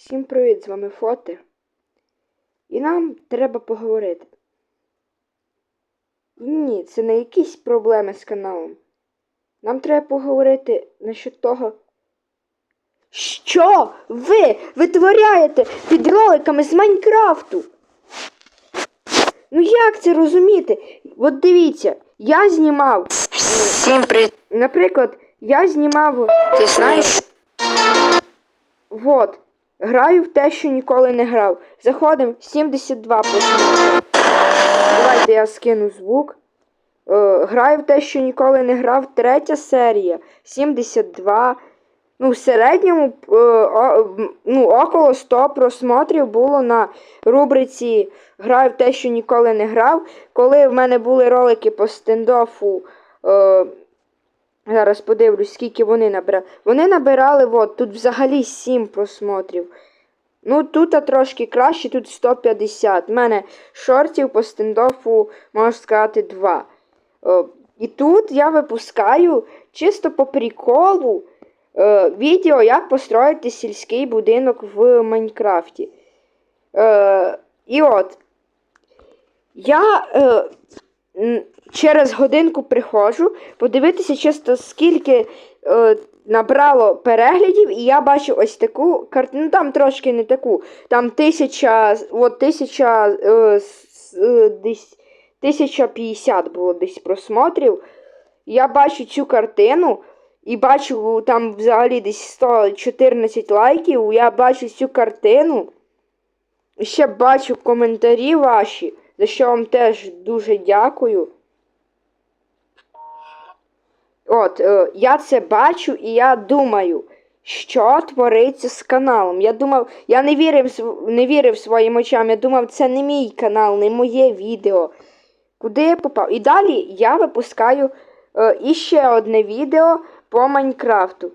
Всім привіт, з вами Фоти. І нам треба поговорити. Ні, це не якісь проблеми з каналом. Нам треба поговорити насчет того. Що ви витворяєте під роликами з Майнкрафту? Ну як це розуміти? От дивіться, я знімав. Всім привіт. Наприклад, я знімав. Ти знаєш? Вот. Граю в те, що ніколи не грав. Заходимо 72 просмотри. Давайте я скину звук. Е, граю в те, що ніколи не грав. Третя серія. 72. Ну, в середньому е, ну, около 100 просмотрів було на рубриці Граю в те, що ніколи не грав. Коли в мене були ролики по стендофу. Зараз подивлюсь, скільки вони набирали. Вони набирали, от, тут взагалі 7 просмотрів. Ну, тут а трошки краще, тут 150. У мене шортів по стендофу, можна сказати, 2. Е, і тут я випускаю чисто по приколу е, відео, як построїти сільський будинок в Майнкрафті. Е, і от. Я е, через годинку приходжу подивитися чисто скільки е, набрало переглядів, і я бачу ось таку картину. Ну там трошки не таку. Там тисяча, от тисяча е, е, десь 1050 було десь просмотрів. Я бачу цю картину і бачу там взагалі десь 114 лайків. Я бачу цю картину. І ще бачу коментарі ваші, за що вам теж дуже дякую. От, е, я це бачу і я думаю, що твориться з каналом. Я думав, я не вірив, не вірив своїм очам. Я думав, це не мій канал, не моє відео. Куди я попав? І далі я випускаю е, іще одне відео по Майнкрафту.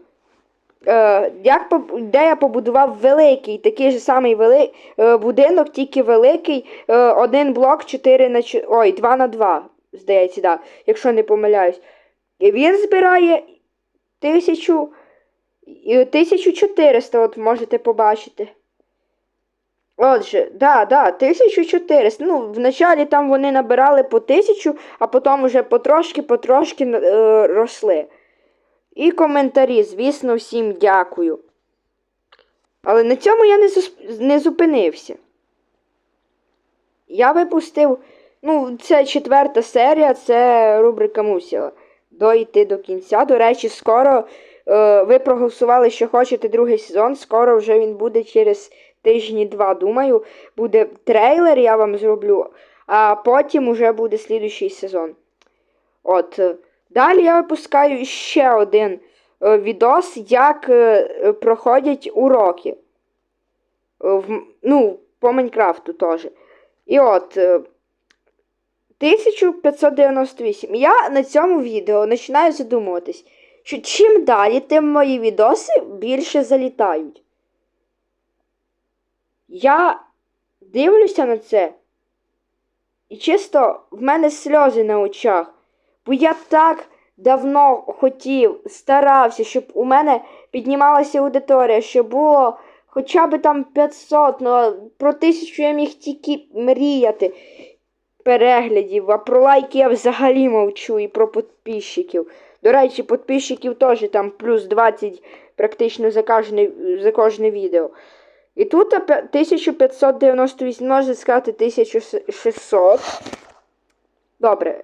Е, як, де я побудував великий, такий же самий вели, е, будинок, тільки великий, е, один блок 4 на 4, ой, 2 на 2, здається, да, якщо не помиляюсь. Він збирає тисячу, 1400, от можете побачити. Отже, да, да, 1400. Ну, вначалі там вони набирали по 1000, а потім вже потрошки-потрошки е, росли. І коментарі, звісно, всім дякую. Але на цьому я не, зус- не зупинився. Я випустив. Ну, це четверта серія, це рубрика мусила дойти до кінця. До речі, скоро е, ви проголосували, що хочете другий сезон. Скоро вже він буде через тижні два. Думаю, буде трейлер, я вам зроблю, а потім уже буде слідуючий сезон. От. е, Далі я випускаю ще один е, відос, як е, е, проходять уроки. Е, в, ну, по Майнкрафту теж. І от. Е, 1598. Я на цьому відео починаю задумуватись, що чим далі, тим мої відоси більше залітають. Я дивлюся на це, і чисто в мене сльози на очах. Бо я так давно хотів, старався, щоб у мене піднімалася аудиторія, щоб було хоча б там 500, ну про тисячу я міг тільки мріяти переглядів, а про лайки я взагалі мовчу і про підписчиків. До речі, підписчиків теж там плюс 20 практично за кожне, за кожне відео. І тут 1598, можна сказати, 1600. Добре.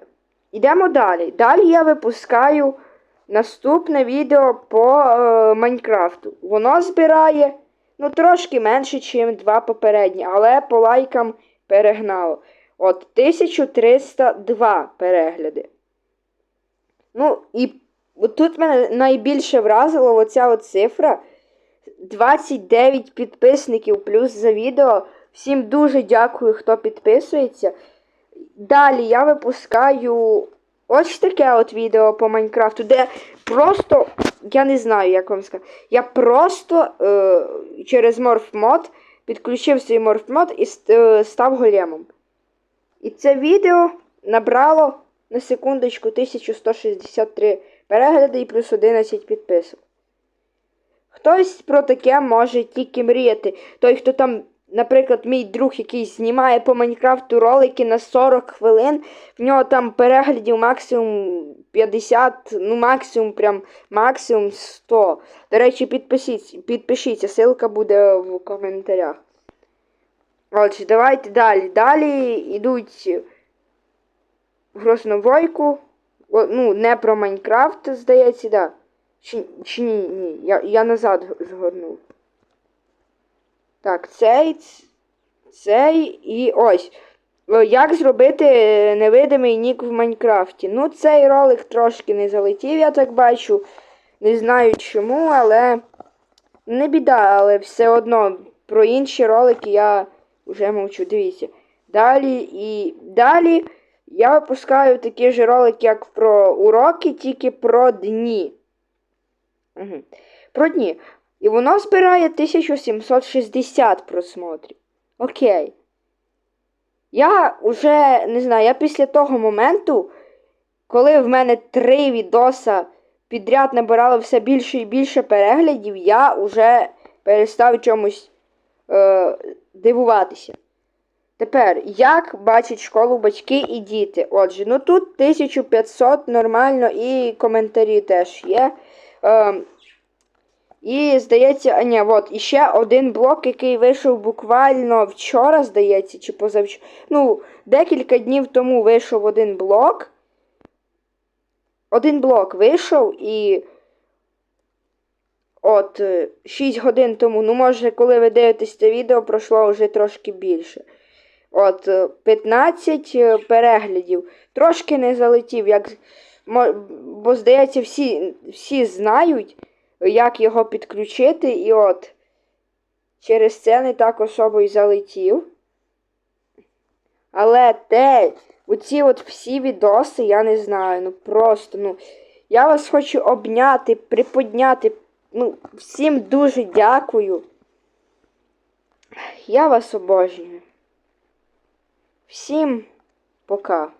Йдемо далі. Далі я випускаю наступне відео по е, Майнкрафту. Воно збирає ну, трошки менше, ніж два попередні, але по лайкам перегнало. От 1302 перегляди. Ну, і тут мене найбільше вразило оця от цифра. 29 підписників плюс за відео. Всім дуже дякую, хто підписується. Далі я випускаю ось таке от відео по Майнкрафту, де просто, я не знаю, як вам сказати, я просто е, через морфмод підключив свій морфмод і е, став големом. І це відео набрало на секундочку 1163 перегляди і плюс 11 підписок. Хтось про таке може тільки мріяти. Той, хто там, наприклад, мій друг, який знімає по Майнкрафту ролики на 40 хвилин, в нього там переглядів максимум 50, ну максимум прям максимум 100. До речі, підпишіться, підпишіться, ссылка буде в коментарях. Отже, давайте далі. Далі йдуть Грознобойку. О, Ну, не про Майнкрафт, здається, да. Чи, чи ні, ні. Я, я назад згорнув. Так, цей, цей і ось. Як зробити невидимий нік в Майнкрафті? Ну, цей ролик трошки не залетів, я так бачу. Не знаю чому, але не біда, але все одно про інші ролики я вже мовчу. Дивіться. Далі і далі я випускаю такі ж ролики, як про уроки, тільки про дні. Угу. Про дні. І воно збирає 1760 просмотрів. Окей. Я вже не знаю, я після того моменту, коли в мене три відоса підряд набирало все більше і більше переглядів, я вже перестав чомусь е, дивуватися. Тепер, як бачать школу батьки і діти? Отже, ну тут 1500 нормально і коментарі теж є. Е, і здається, а ні, от, і ще один блок, який вийшов буквально вчора, здається, чи позавчора. Ну, декілька днів тому вийшов один блок. Один блок вийшов і. От, е, 6 годин тому, ну, може, коли ви дивитесь це відео, пройшло вже трошки більше. От, е, 15 е, переглядів. Трошки не залетів, як. Бо, здається, всі, всі знають, як його підключити, і от через це не так особо й залетів. Але те, оці от всі відоси, я не знаю, ну просто, ну. Я вас хочу обняти, приподняти. Ну, всім дуже дякую. Я вас обожнюю. Всім пока.